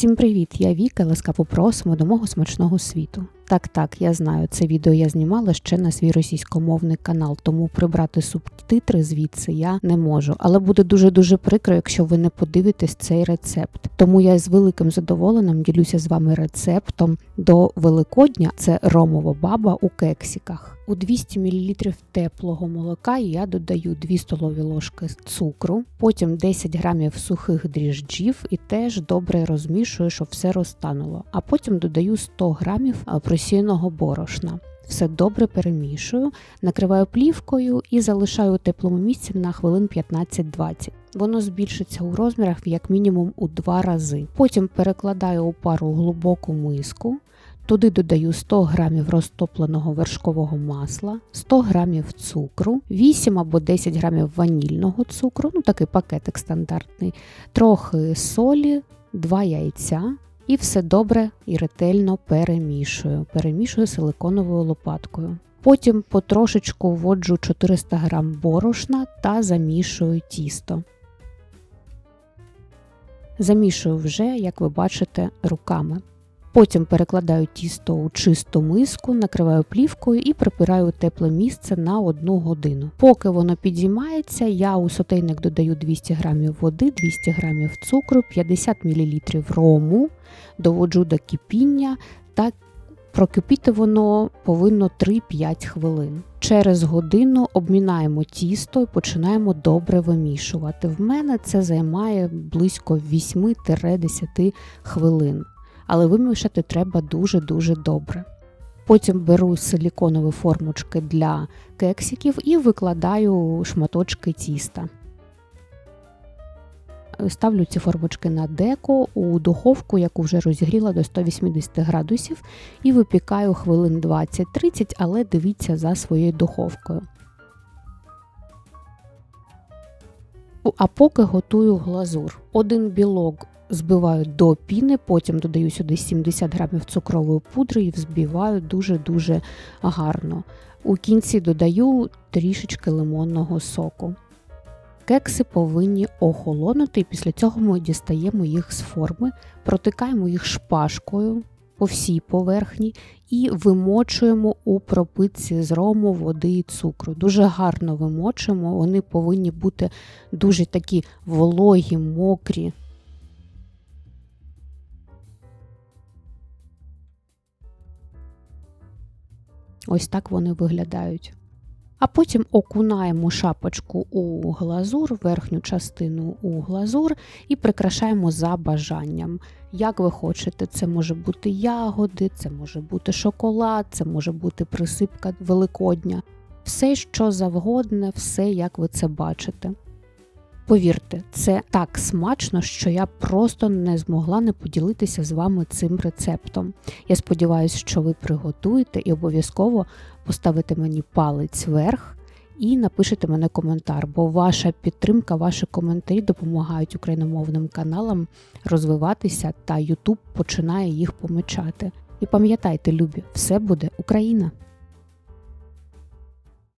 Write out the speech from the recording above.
Всім привіт! Я Віка, ласка, попросимо до мого смачного світу. Так, так, я знаю, це відео я знімала ще на свій російськомовний канал, тому прибрати субтитри звідси я не можу. Але буде дуже дуже прикро, якщо ви не подивитесь цей рецепт. Тому я з великим задоволенням ділюся з вами рецептом до Великодня. Це ромова баба у кексиках. У 200 мл теплого молока я додаю 2 столові ложки цукру, потім 10 грамів сухих дріжджів і теж добре розмішую, щоб все розтануло. А потім додаю 100 грамів а, просіяного борошна. Все добре перемішую, накриваю плівкою і залишаю у теплому місці на хвилин 15-20. Воно збільшиться у розмірах як мінімум у два рази. Потім перекладаю у пару глибоку миску. Туди додаю 100 грамів розтопленого вершкового масла, 100 грамів цукру, 8 або 10 грамів ванільного цукру, ну такий пакетик стандартний, трохи солі, 2 яйця. І все добре і ретельно перемішую. Перемішую силиконовою лопаткою. Потім потрошечку вводжу 400 г борошна та замішую тісто. Замішую вже, як ви бачите, руками. Потім перекладаю тісто у чисту миску, накриваю плівкою і припираю тепле місце на одну годину. Поки воно підіймається, я у сотейник додаю 200 г води, 200 г цукру, 50 мл рому, доводжу до кипіння та прокипіти воно повинно 3-5 хвилин. Через годину обмінаємо тісто і починаємо добре вимішувати. В мене це займає близько 8-10 хвилин але вимішати треба дуже-дуже добре. Потім беру силіконові формочки для кексиків і викладаю шматочки тіста. Ставлю ці формочки на деко у духовку, яку вже розігріла до 180 градусів, і випікаю хвилин 20-30, але дивіться за своєю духовкою. А поки готую глазур. Один білок збиваю до піни, потім додаю сюди 70 грамів цукрової пудри і взбиваю дуже-дуже гарно. У кінці додаю трішечки лимонного соку. Кекси повинні охолонути, і після цього ми дістаємо їх з форми, протикаємо їх шпажкою по всій поверхні і вимочуємо у пропитці з рому, води і цукру. Дуже гарно вимочуємо, вони повинні бути дуже такі вологі, мокрі. Ось так вони виглядають. А потім окунаємо шапочку у глазур, верхню частину у глазур і прикрашаємо за бажанням. Як ви хочете, це може бути ягоди, це може бути шоколад, це може бути присипка великодня. Все, що завгодне, все, як ви це бачите. Повірте, це так смачно, що я просто не змогла не поділитися з вами цим рецептом. Я сподіваюся, що ви приготуєте і обов'язково поставите мені палець вверх і напишете мене коментар, бо ваша підтримка, ваші коментарі допомагають україномовним каналам розвиватися, та YouTube починає їх помічати. І пам'ятайте, любі, все буде Україна!